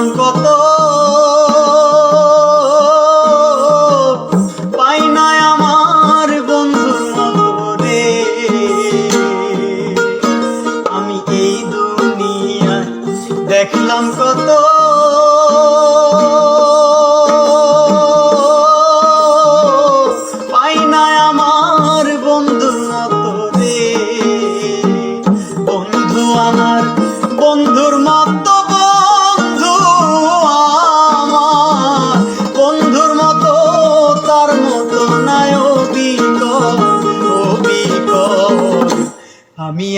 মন কত পাই না আমার বন্ধু মতরে আমি এই দুনিয়ায় দেখলাম কত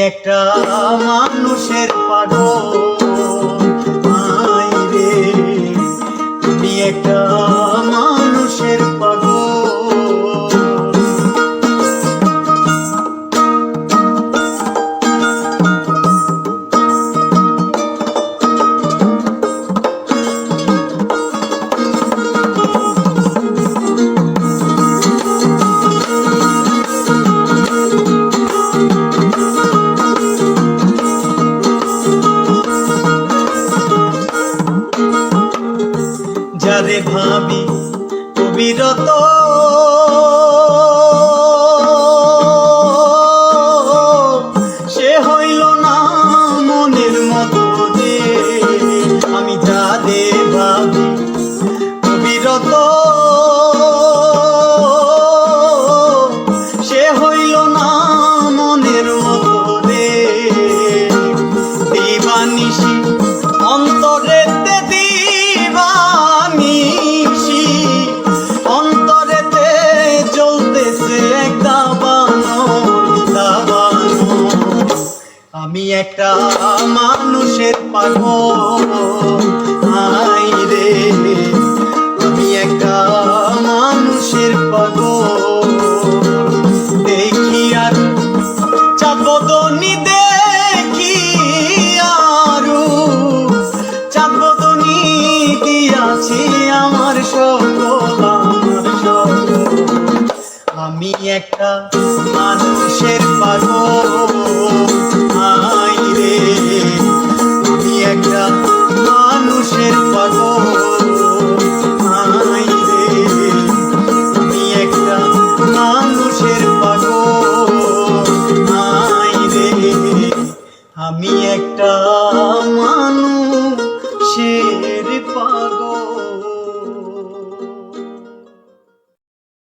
একটা মানুষের পাগল। যারে ভাবি কবিরত সে হইল না মনের মতো যে, আমি যারে ভাবি সে হইল না মনের মতো রে দিবানিশি অন্তরেতে আমি একটা মানুষের পাগল। আই রে আমি একটা মানুষের পাগল। দেখি আর চাঁদবদনি দেখি আরু। চাঁদবদনি দিয়াছি আমি একটা মানুষের পাগল। আই